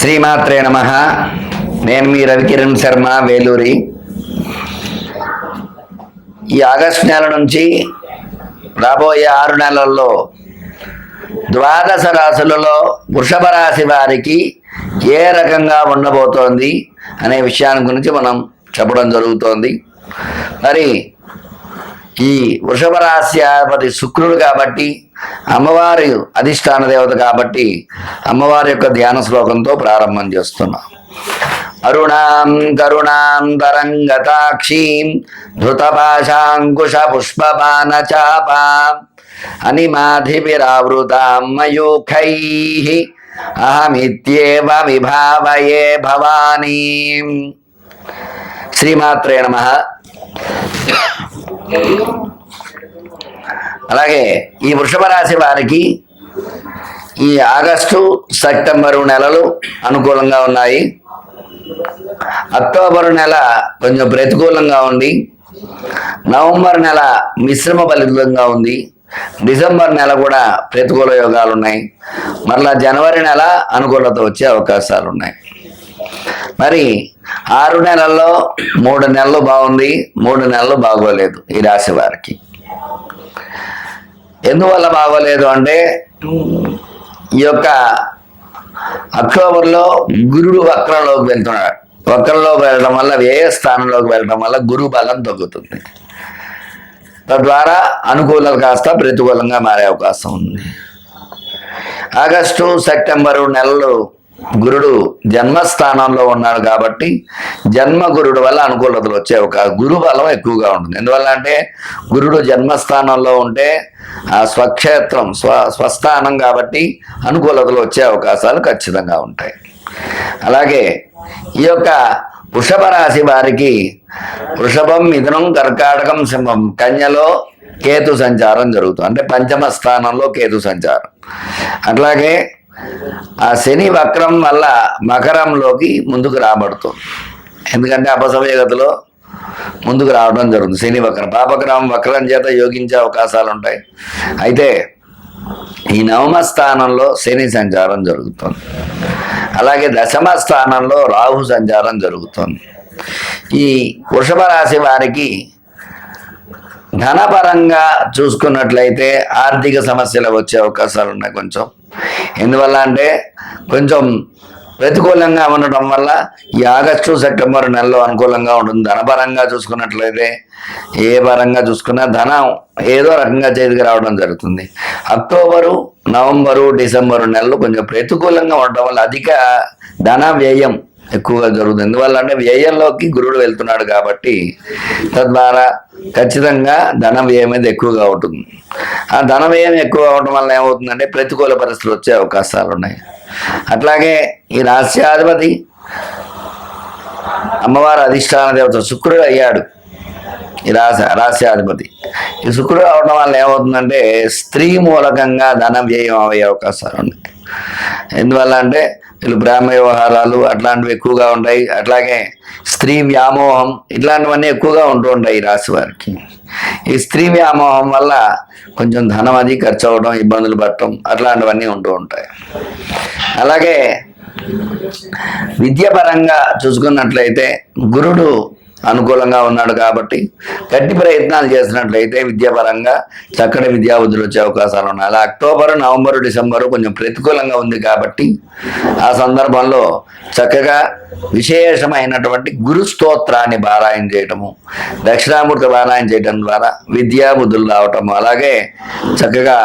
శ్రీమాత్రే నమ. నేను మీ రవికిరణ్ శర్మ వేలూరి. ఈ ఆగస్టు నెల నుంచి రాబోయే ఆరు నెలల్లో ద్వాదశ రాశులలో వృషభ రాశి వారికి ఏ రకంగా ఉండబోతోంది అనే విషయాన్ని గురించి మనం చెప్పడం జరుగుతోంది. మరి ఈ వృషభ రాశ్యాధిపతి శుక్రుడు కాబట్టి అమ్మవారి అధిష్టాన దేవత కాబట్టి అమ్మవారి యొక్క ధ్యాన శ్లోకంతో ప్రారంభం చేస్తున్నాం. అరుణాం కరుణాం తరంగతాక్షీం ధృతపాశాంకుశ పుష్పపాన చాపా అనిమాధిరావృతాం మయూఖై అహమిత్యేవ విభావయే భవానీ. శ్రీమాత్రే నమ. అలాగే ఈ వృషభ రాశి వారికి ఈ ఆగస్టు సెప్టెంబరు నెలలు అనుకూలంగా ఉన్నాయి. అక్టోబర్ నెల కొంచెం ప్రతికూలంగా ఉంది. నవంబర్ నెల మిశ్రమ ఫలితంగా ఉంది. డిసెంబర్ నెల కూడా ప్రతికూల యోగాలు ఉన్నాయి. మరలా జనవరి నెల అనుకూలత వచ్చే అవకాశాలు ఉన్నాయి. మరి ఆరు నెలల్లో మూడు నెలలు బాగుంది మూడు నెలలు బాగోలేదు ఈ రాశి వారికి. ఎందువల్ల బాగోలేదు అంటే ఈ యొక్క అక్టోబర్లో గురుడు వక్రంలోకి వెళ్తున్నాడు. వక్రంలోకి వెళ్ళడం వల్ల వ్యయ స్థానంలోకి వెళ్ళడం వల్ల గురు బలం తగ్గుతుంది. తద్వారా అనుకూలత కాస్త ప్రతికూలంగా మారే అవకాశం ఉంది. ఆగస్టు సెప్టెంబరు నెలలు గురుడు జన్మస్థానంలో ఉన్నాడు కాబట్టి జన్మ గురుడు వల్ల అనుకూలతలు వచ్చే ఒక గురు బలం ఎక్కువగా ఉంటుంది. ఎందువల్ల అంటే గురుడు జన్మస్థానంలో ఉంటే ఆ స్వక్షేత్రం స్వ స్వస్థానం కాబట్టి అనుకూలతలు వచ్చే అవకాశాలు ఖచ్చితంగా ఉంటాయి. అలాగే ఈ యొక్క వృషభ రాశి వారికి వృషభం మిథునం కర్కాటకం సింహం కన్యలో కేతు సంచారం జరుగుతుంది. అంటే పంచమ స్థానంలో కేతు సంచారం. అట్లాగే ఆ శని వక్రం వల్ల మకరంలోకి ముందుకు రాబడుతుంది. ఎందుకంటే అపసమయగతిలో ముందుకు రావడం జరుగుతుంది. శని వక్రం పాపగ్రహం వక్రం చేత యోగించే అవకాశాలు ఉంటాయి అయితే ఈ నవమ స్థానంలో శని సంచారం జరుగుతుంది. అలాగే దశమ స్థానంలో రాహు సంచారం జరుగుతుంది. ఈ వృషభ రాశి వారికి ధనపరంగా చూసుకున్నట్లయితే ఆర్థిక సమస్యలు వచ్చే అవకాశాలు ఉన్నాయి కొంచెం. ఎందువల్ల అంటే కొంచెం ప్రతికూలంగా ఉండటం వల్ల ఈ ఆగస్టు సెప్టెంబర్ నెలలో అనుకూలంగా ఉంటుంది. ధనపరంగా చూసుకున్నట్లయితే ఏ పరంగా చూసుకున్నా ధనం ఏదో రకంగా చేతికి రావడం జరుగుతుంది. అక్టోబరు నవంబరు డిసెంబరు నెలలు కొంచెం ప్రతికూలంగా ఉండటం వల్ల అధిక ధన వ్యయం ఎక్కువగా జరుగుతుంది. ఎందువల్ల అంటే వ్యయంలోకి గురుడు వెళ్తున్నాడు కాబట్టి తద్వారా ఖచ్చితంగా ధన వ్యయం అనేది ఎక్కువగా ఉంటుంది ఆ ధన వ్యయం ఎక్కువ అవడం వల్ల ఏమవుతుందంటే ప్రతికూల పరిస్థితులు వచ్చే అవకాశాలు ఉన్నాయి. అట్లాగే ఈ రాస్యాధిపతి అమ్మవారి అధిష్టాన దేవత శుక్రుడు అయ్యాడు. ఈ రాశ రాస్యాధిపతి ఈ శుక్రుడు అవడం వల్ల ఏమవుతుందంటే స్త్రీ మూలకంగా ధన వ్యయం అయ్యే అవకాశాలు ఉన్నాయి. ఎందువల్ల అంటే వీళ్ళు బ్రాహ్మ వ్యవహారాలు అట్లాంటివి ఎక్కువగా ఉంటాయి. అట్లాగే స్త్రీ వ్యామోహం ఇట్లాంటివన్నీ ఎక్కువగా ఉంటూ ఉంటాయి ఈ రాశి వారికి. ఈ స్త్రీ వ్యామోహం వల్ల కొంచెం ధనం అది ఖర్చు అవ్వడం ఇబ్బందులు పడటం అట్లాంటివన్నీ ఉంటూ ఉంటాయి. అలాగే విద్యాపరంగా చూసుకున్నట్లయితే గురుడు అనుకూలంగా ఉన్నాడు కాబట్టి గట్టి ప్రయత్నాలు చేసినట్లయితే విద్యాపరంగా చక్కటి విద్యాబుద్ధులు వచ్చే అవకాశాలు ఉన్నాయి. అలా అక్టోబర్ నవంబర్ డిసెంబర్ కొంచెం ప్రతికూలంగా ఉంది కాబట్టి ఆ సందర్భంలో చక్కగా విశేషమైనటువంటి గురు స్తోత్రాన్ని పారాయణ చేయటము దక్షిణామూర్తి పారాయణ చేయటం ద్వారా విద్యాబుద్ధులు రావటము అలాగే చక్కగా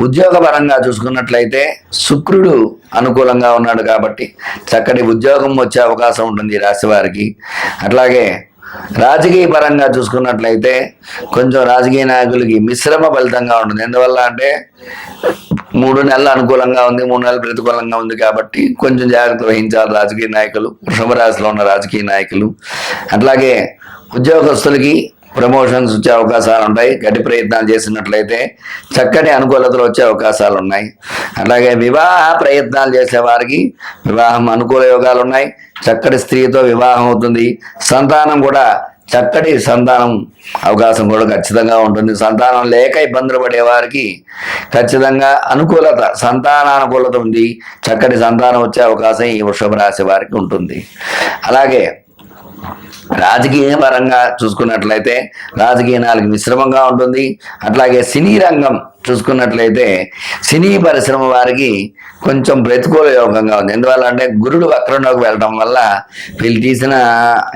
ఉద్యోగపరంగా చూసుకున్నట్లయితే శుక్రుడు అనుకూలంగా ఉన్నాడు కాబట్టి చక్కటి ఉద్యోగం వచ్చే అవకాశం ఉంటుంది రాశివారికి రాశి వారికి. అట్లాగే రాజకీయ పరంగా చూసుకున్నట్లయితే కొంచెం రాజకీయ నాయకులకి మిశ్రమ ఫలితంగా ఉంటుంది. ఎందువల్ల అంటే మూడు నెలలు అనుకూలంగా ఉంది మూడు నెలలు ప్రతికూలంగా ఉంది కాబట్టి కొంచెం జాగ్రత్త వహించాలి రాజకీయ నాయకులు. వృషభ రాశిలో ఉన్న రాజకీయ నాయకులు. అట్లాగే ఉద్యోగస్తులకి ప్రమోషన్స్ వచ్చే అవకాశాలు ఉంటాయి. గట్టి ప్రయత్నాలు చేసినట్లయితే చక్కటి అనుకూలతలు వచ్చే అవకాశాలు ఉన్నాయి. అలాగే వివాహ ప్రయత్నాలు చేసే వారికి వివాహం అనుకూల యోగాలు ఉన్నాయి. చక్కటి స్త్రీతో వివాహం అవుతుంది. సంతానం కూడా చక్కటి సంతానం అవకాశం కూడా ఖచ్చితంగా ఉంటుంది. సంతానం లేక ఇబ్బందులు పడే వారికి ఖచ్చితంగా అనుకూలత సంతానానుకూలత ఉంది చక్కటి సంతానం వచ్చే అవకాశం ఈ వృషభ రాశి వారికి ఉంటుంది. అలాగే రాజకీయ పరంగా చూసుకున్నట్లయితే నాలుగు మిశ్రమంగా ఉంటుంది. అట్లాగే సినీ రంగం చూసుకున్నట్లయితే సినీ పరిశ్రమ వారికి కొంచెం ప్రతికూల యోగంగా ఉంది. ఎందువల్ల అంటే గురుడు వక్రంలోకి వెళ్ళడం వల్ల వీళ్ళు తీసిన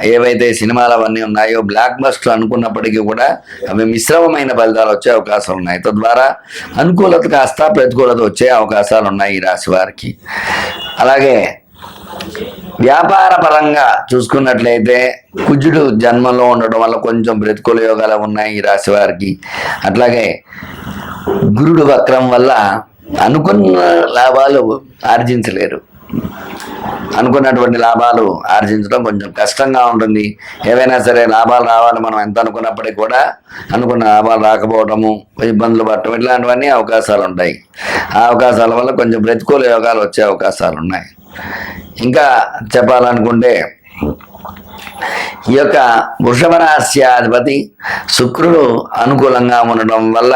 ఏవైతే సినిమాలు అవన్నీ ఉన్నాయో బ్లాక్ బస్టర్ అనుకున్నప్పటికీ కూడా అవి మిశ్రమమైన ఫలితాలు వచ్చే అవకాశాలు ఉన్నాయి. తద్వారా అనుకూలత కాస్త ప్రతికూలత వచ్చే అవకాశాలు ఉన్నాయి ఈ రాశి వారికి. అలాగే వ్యాపార పరంగా చూసుకున్నట్లయితే కుజుడు జన్మలో ఉండడం వల్ల కొంచెం ప్రతికూల యోగాలు ఉన్నాయి ఈ రాశి వారికి. అట్లాగే గురుడు వక్రం వల్ల అనుకున్న లాభాలు ఆర్జించలేరు. అనుకున్నటువంటి లాభాలు ఆర్జించడం కొంచెం కష్టంగా ఉంటుంది. ఏవైనా సరే లాభాలు రావాలి మనం ఎంత అనుకున్నప్పటికీ కూడా అనుకున్న లాభాలు రాకపోవడము ఇబ్బందులు పడటం ఇట్లాంటివన్నీ అవకాశాలు ఉంటాయి. ఆ అవకాశాల వల్ల కొంచెం ప్రతికూల యోగాలు వచ్చే అవకాశాలు ఉన్నాయి. ఇంకా చెప్పాలనుకుంటే ఈ యొక్క వృషభ రాశ్యాధిపతి శుక్రుడు అనుకూలంగా ఉండడం వల్ల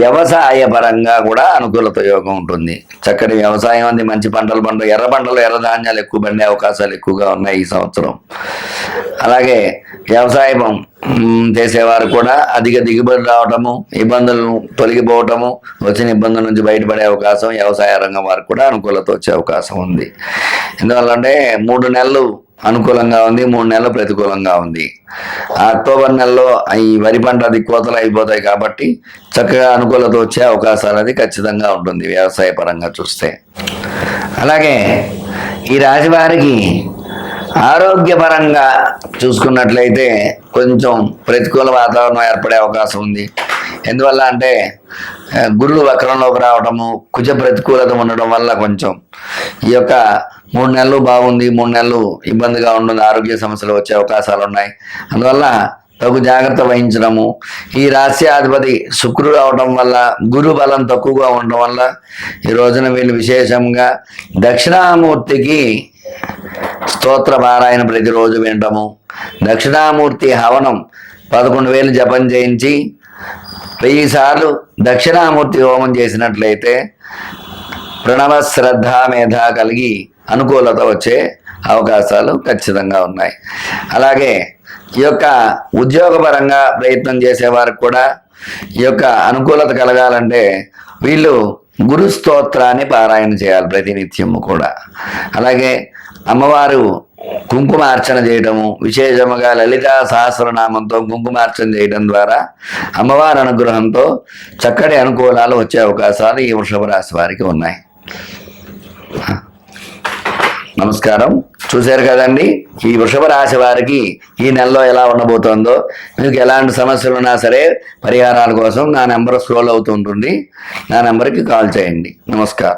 వ్యవసాయ పరంగా కూడా అనుకూలత యోగం ఉంటుంది. చక్కటి వ్యవసాయం అంది మంచి పంటలు పంట ఎర్ర పంటలు ఎర్ర ధాన్యాలు ఎక్కువ పండే అవకాశాలు ఎక్కువగా ఉన్నాయి ఈ సంవత్సరం. అలాగే వ్యవసాయం చేసేవారు కూడా అధిక దిగుబడి రావటము ఇబ్బందులను తొలగిపోవటము వచ్చిన ఇబ్బందుల నుంచి బయటపడే అవకాశం వ్యవసాయ రంగం వారికి కూడా అనుకూలత వచ్చే అవకాశం ఉంది. ఎందువల్లంటే మూడు నెలలు అనుకూలంగా ఉంది మూడు నెలలు ప్రతికూలంగా ఉంది. అక్టోబర్ నెలలో ఈ వరి పంట అది కోతలు అయిపోతాయి కాబట్టి చక్కగా అనుకూలత వచ్చే అవకాశాలు అది ఖచ్చితంగా ఉంటుంది వ్యవసాయ పరంగా చూస్తే. అలాగే ఈ రాశి వారికి ఆరోగ్యపరంగా చూసుకున్నట్లయితే కొంచెం ప్రతికూల వాతావరణం ఏర్పడే అవకాశం ఉంది. ఎందువల్ల అంటే ఆ, గురుడు వక్రంలోకి రావడము కుజ ప్రతికూలత ఉండడం వల్ల కొంచెం ఈ యొక్క మూడు నెలలు బాగుంది మూడు నెలలు ఇబ్బందిగా ఉంటుంది ఆరోగ్య సమస్యలు వచ్చే అవకాశాలు ఉన్నాయి. అందువల్ల తగు జాగ్రత్త వహించడము. ఈ రాశ్యాధిపతి శుక్రుడు అవడం వల్ల గురు బలం తక్కువగా ఉండడం వల్ల ఈ రోజున వీళ్ళు విశేషంగా దక్షిణామూర్తికి స్తోత్ర పారాయణ ప్రతిరోజు వినటము దక్షిణామూర్తి హవనం పదకొండు వేలు జపం చేయించి వెయ్యి సార్లు దక్షిణామూర్తి హోమం చేసినట్లయితే ప్రణవ శ్రద్ధ మేధ కలిగి అనుకూలత వచ్చే అవకాశాలు ఖచ్చితంగా ఉన్నాయి. అలాగే ఈ యొక్క ఉద్యోగపరంగా ప్రయత్నం చేసేవారికి కూడా ఈ యొక్క అనుకూలత కలగాలంటే వీళ్ళు గురు స్తోత్రాన్ని పారాయణ చేయాలి ప్రతినిత్యము కూడా. అలాగే అమ్మవారు కుంకుమార్చన చేయడము విశేషముగా లలితా సహస్రనామంతో కుంకుమార్చన చేయడం ద్వారా అమ్మవారి అనుగ్రహంతో చక్కటి అనుకూలాలు వచ్చే అవకాశాలు ఈ వృషభ రాశి వారికి ఉన్నాయి. నమస్కారం. చూశారు కదండి ఈ వృషభ రాశి వారికి ఈ నెలలో ఎలా ఉండబోతోందో మీకు ఎలాంటి సమస్యలు ఉన్నా సరే పరిహారాల కోసం నా నెంబర్ స్క్రోల్ అవుతుంటుంది నా నెంబర్కి కాల్ చేయండి. నమస్కారం.